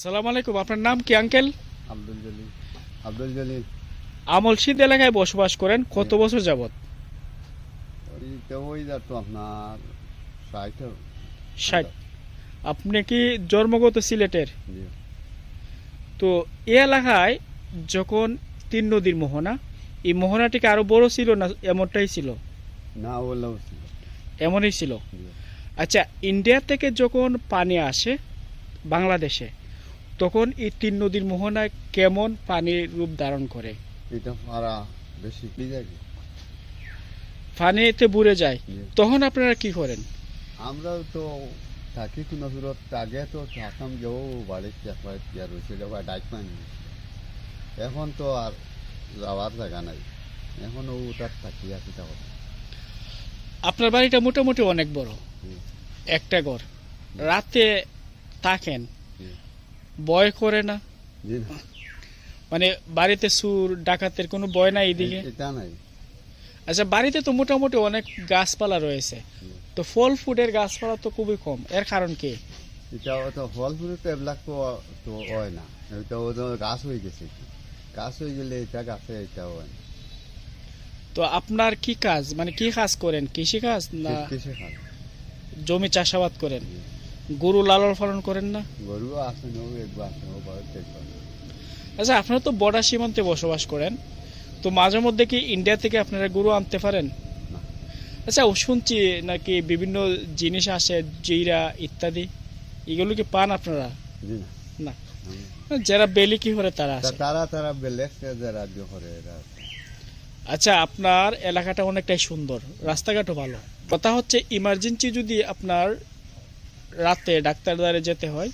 সালাম আলাইকুম আপনার নাম কি আঙ্কেল? আব্দুল জলিল। আব্দুল জলিল। আমলশিদ এলাকায় বসবাস করেন কত বছর যাবত ওই তো আপনার ষাট। আপনি কি জন্মগত সিলেটের? তো এই এলাকায় যখন তিন নদীর মোহনা এই মোহনাটিকে আরও বড় ছিল না এমনটাই ছিল? না ছিল। এমনই ছিল। আচ্ছা ইন্ডিয়া থেকে যখন পানি আসে বাংলাদেশে তখন এই তিন নদীর মোহনায় কেমন পানির রূপ ধারণ করে? এটা পারা বেশি কি যায় পানিতে বুড়ে যায়। তখন আপনারা কি করেন? আমরাও তো থাকি কোনো সুরত আগে তো থাকাম যেও বাড়িতে একবার ইয়ার হয়েছিল বা ডাইক পানি এখন তো আর যাওয়ার জায়গা নাই। এখন ও তার থাকি আছি তখন আপনার বাড়িটা মোটামুটি অনেক বড়। একটা ঘর। রাতে থাকেন। ভয় করে না? মানে বাড়িতে সুর ডাকাতের কোনো ভয় নাই এদিকে? এটা আচ্ছা বাড়িতে তো মোটামুটি অনেক গাছপালা রয়েছে। তো ফল ফুডের গাছপালা তো খুবই কম। এর কারণ কি? এটা তো ফল ফুল তো এবিলাক তো তো হয় না। এটা ও তো গাছ হয়ে গেছে। গাছ হয়ে গেলে এটা গাছে এটা হয় না। তো আপনার কি কাজ? মানে কি কাজ করেন? কৃষি কাজ না কিসে খায় জমি চাষাবাদ করেন? গরু লালন পালন করেন না? গরু আছে আচ্ছা আপনারা তো বর্ডার সীমান্তে বসবাস করেন। তো মাঝে মধ্যে কি ইন্ডিয়া থেকে আপনারা গরু আনতে পারেন? আচ্ছা ও শুনছি নাকি বিভিন্ন জিনিস আসে জিরা ইত্যাদি। এগুলো কি পান আপনারা? না। যারা বেলি কি করে তারা আসে। তারা তারা বেলেগ যে রাজ্য করে আচ্ছা আপনার এলাকাটা অনেকটাই সুন্দর রাস্তাঘাটও ভালো। কথা হচ্ছে ইমার্জেন্সি যদি আপনার রাতে ডাক্তার দ্বারে যেতে হয়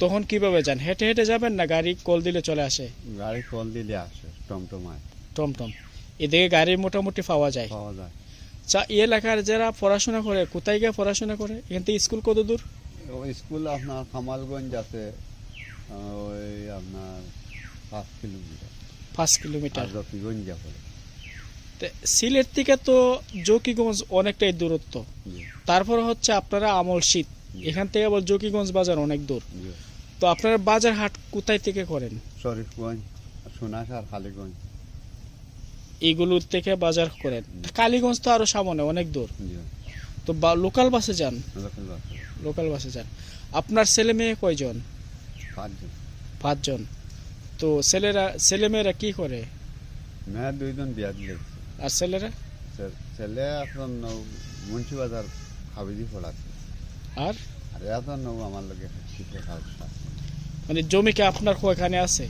তখন কীভাবে যান? হেঁটে হেঁটে যাবেন না গাড়ি কল দিলে চলে আসে? গাড়ি কল দিলে আসে টমটমায়। টমটম। এদিকে গাড়ি মোটামুটি পাওয়া যায়। পাওয়া যায়। আচ্ছা এই এলাকার যারা পড়াশোনা করে কোথায় গিয়ে পড়াশোনা করে? এখান থেকে স্কুল কত দূর? ওই স্কুল আপনার কামালগঞ্জ আছে ওই আপনার পাঁচ কিলোমিটার। পাঁচ কিলোমিটার। আর রফিগঞ্জ যাবে সিলেট থেকে তো জকিগঞ্জ অনেকটাই দূরত্ব। তারপর হচ্ছে আপনারা আমল শীত। এখান থেকে আবার জকিগঞ্জ বাজার অনেক দূর। তো আপনারা বাজার হাট কোথায় থেকে করেন? শরীফগঞ্জ সোনাখার খালিগঞ্জ এইগুলোর থেকে বাজার করেন। কালীগঞ্জ তো আরও সামনে অনেক দূর। তো লোকাল বাসে যান? লোকাল বাসে যান। আপনার ছেলে মেয়ে কয়জন? পাঁচজন। পাঁচজন। তো ছেলেরা ছেলে মেয়েরা কি করে? মেয়ে দুইজন বিয়া দিলে আর ছেলেরা? ছেলে এখন মুন্সিবাজার হাবিজি পড়াচ্ছে আর? আমার খাওয়া মানে জমি কি আপনার ওখানে আছে?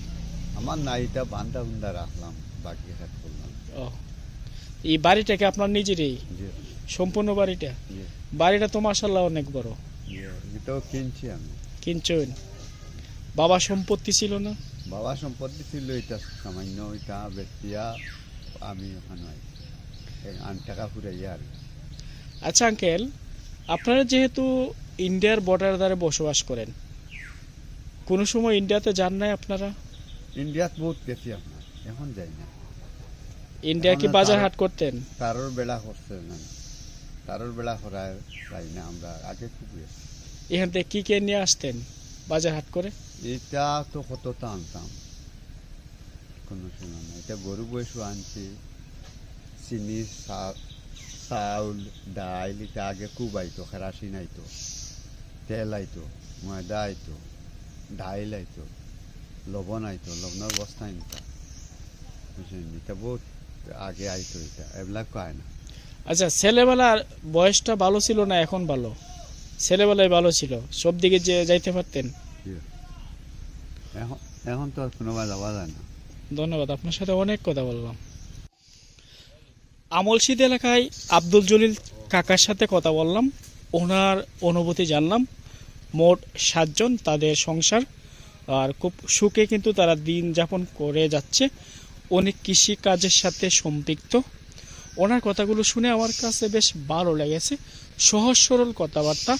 আমার নাইটা বান্ধা বুন্ধা রাখলাম বাকি হাত করলাম ও। এই বাড়িটা কি আপনার নিজেরই? সম্পূর্ণ বাড়িটা? বাড়িটা তো মাসাল্লাহ অনেক বড়। এটাও কিনছি আমি। কিনছেন? বাবা সম্পত্তি ছিল না? বাবা সম্পত্তি ছিল এটা সামান্য এটা বেতিয়া আমি ওখানে আট টাকা ফুরাইয়া আর। আচ্ছা আঙ্কেল আপনারা যেহেতু ইন্ডিয়ার বর্ডার দ্বারা বসবাস করেন কোনো সময় ইন্ডিয়াতে যান নাই আপনারা? ইন্ডিয়াত বহুত গেছি আপনার এখন যাই না ইন্ডিয়া কি বাজার হাট করতেন? তারোর বেলা করছে না তারোর বেড়া করায় যাই না আমরা আগে খুব এখান থেকে কি কে নিয়ে আসতেন বাজার হাট করে? এটা তো কতটা আনতাম কোনো সময় না এটা গরু বয়সও আনছি চিনি চা- চাউল ডাইল এটা আগে খুব আইতো খেরাসিন আইতো তেল আইতো ময়দা আইতো ডাইল আইতো লবণ আইতো লবণের বস্তা আনতাম বুঝলেন এটা বহুত আগে আইতো এটা এবিলাক আয় না। আচ্ছা ছেলেবেলার বয়সটা ভালো ছিল না এখন ভালো? ছেলেবেলায় ভালো ছিল সব দিকে যে যাইতে পারতেন? এখন এখন তো আর কোনোবা যাওয়া যায় না। ধন্যবাদ আপনার সাথে অনেক কথা বললাম। আমলশিদ এলাকায় আব্দুল জলিল কাকার সাথে কথা বললাম। ওনার অনুভূতি জানলাম। মোট সাতজন তাদের সংসার। আর খুব সুখে কিন্তু তারা দিন যাপন করে যাচ্ছে। অনেক কৃষি কাজের সাথে সম্পৃক্ত। ওনার কথাগুলো শুনে আমার কাছে বেশ ভালো লেগেছে। সহজ সরল কথাবার্তা।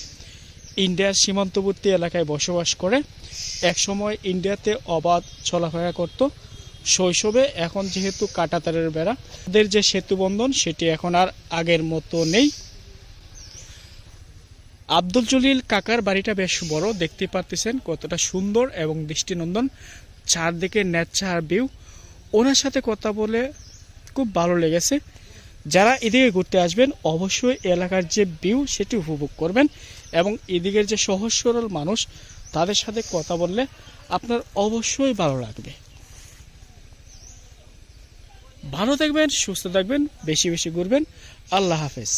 ইন্ডিয়ার সীমান্তবর্তী এলাকায় বসবাস করে। একসময় ইন্ডিয়াতে অবাধ চলাফেরা করত। শৈশবে এখন যেহেতু কাটাতারের বেড়া তাদের যে সেতু বন্ধন সেটি এখন আর আগের মতো নেই। আব্দুল জলিল কাকার বাড়িটা বেশ বড়, দেখতে পারতেছেন কতটা সুন্দর এবং দৃষ্টিনন্দন। চারদিকে ন্যাচার ভিউ। ওনার সাথে কথা বলে খুব ভালো লেগেছে। যারা এদিকে ঘুরতে আসবেন, অবশ্যই এলাকার যে ভিউ সেটি উপভোগ করবেন এবং এদিকের যে সহজ সরল মানুষ, তাদের সাথে কথা বললে আপনার অবশ্যই ভালো লাগবে। ভালো থাকবেন সুস্থ থাকবেন বেশি বেশি ঘুরবেন। আল্লাহ হাফেজ।